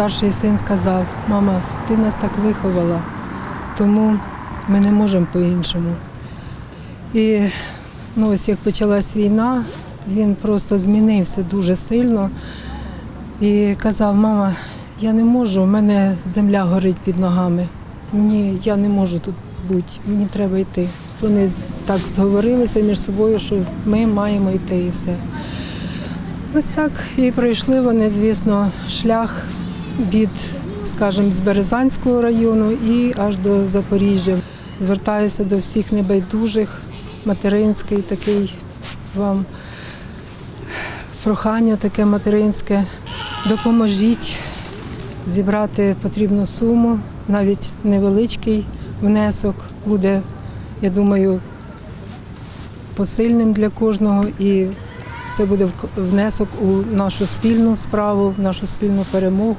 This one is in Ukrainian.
старший син сказав: мама, ти нас так виховала, тому ми не можемо по-іншому. І ну, ось як почалась війна, він просто змінився дуже сильно і казав, мама, я не можу, у мене земля горить під ногами. Мені я не можу тут бути, мені треба йти. Вони так зговорилися між собою, що ми маємо йти і все. Ось так і пройшли вони, звісно, шлях від, скажімо, з Березанського району і аж до Запоріжжя. Звертаюся до всіх небайдужих, материнський такий вам прохання таке материнське. Допоможіть зібрати потрібну суму, навіть невеличкий внесок буде, я думаю, посильним для кожного і це буде внесок у нашу спільну справу, в нашу спільну перемогу.